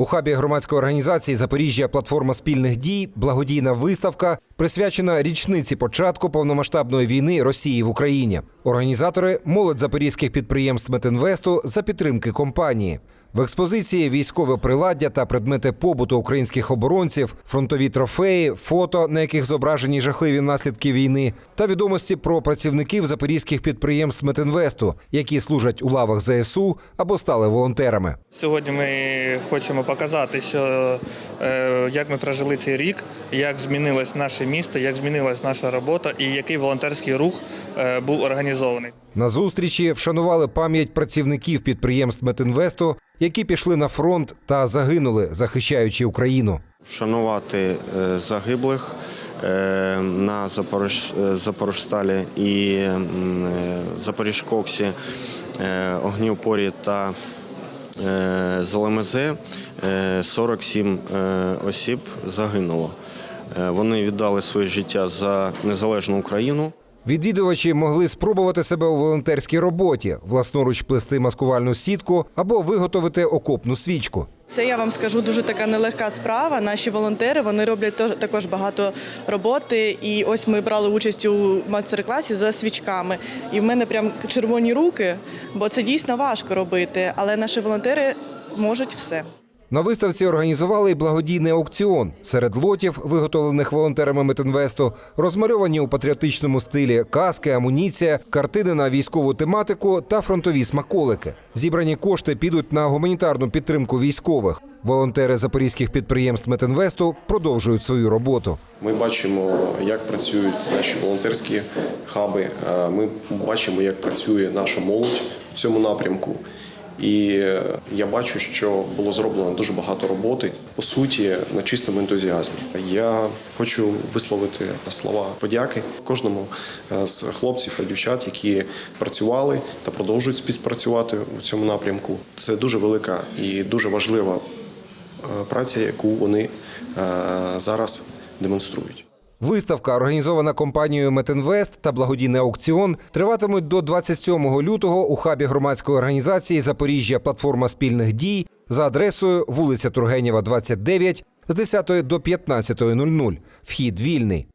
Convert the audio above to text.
У хабі громадської організації Запоріжжя Платформа спільних дій благодійна виставка присвячена річниці початку повномасштабної війни Росії в Україні. Організатори молодь запорізьких підприємств Метинвесту за підтримки компанії. В експозиції військове приладдя та предмети побуту українських оборонців, фронтові трофеї, фото, на яких зображені жахливі наслідки війни, та відомості про працівників запорізьких підприємств Метинвесту, які служать у лавах ЗСУ або стали волонтерами. Сьогодні ми хочемо показати, що е, як ми прожили цей рік, як змінилось наше місто, як змінилась наша робота і який волонтерський рух е, був організований. На зустрічі вшанували пам'ять працівників підприємств Метинвесту, які пішли на фронт та загинули, захищаючи Україну. вшанувати е, загиблих е, на Запорож, е, Запорожсталі і Запоріжкоксі, Огніопорі та ЗЛМЗ е, 47 е, осіб загинуло. Вони віддали своє життя за незалежну Україну. Відвідувачі могли спробувати себе у волонтерській роботі, власноруч плести маскувальну сітку або виготовити окопну свічку. Це я вам скажу дуже така нелегка справа. Наші волонтери вони роблять також багато роботи. І ось ми брали участь у майстер-класі за свічками. І в мене прям червоні руки, бо це дійсно важко робити. Але наші волонтери можуть все. На виставці організували й благодійний аукціон. Серед лотів, виготовлених волонтерами Метинвесту, розмальовані у патріотичному стилі каски, амуніція, картини на військову тематику та фронтові смаколики. Зібрані кошти підуть на гуманітарну підтримку військових. Волонтери запорізьких підприємств Метинвесту продовжують свою роботу. Ми бачимо, як працюють наші волонтерські хаби. е, Ми бачимо, як працює наша молодь в цьому напрямку. І е, я бачу, що було зроблено дуже багато роботи, по суті, на чистому ентузіазмі. Я хочу висловити слова подяки кожному е, з хлопців та дівчат, які працювали та продовжують співпрацювати в цьому напрямку. Це дуже велика і дуже важлива е, праця, яку вони зараз демонструють. Виставка, організована компанією Метинвест та благодійний аукціон, триватимуть до 27 лютого у хабі громадської організації Запоріжжя Платформа спільних дій за адресою вулиця Тургенєва, 29 з 10 до 15.00. Вхід вільний.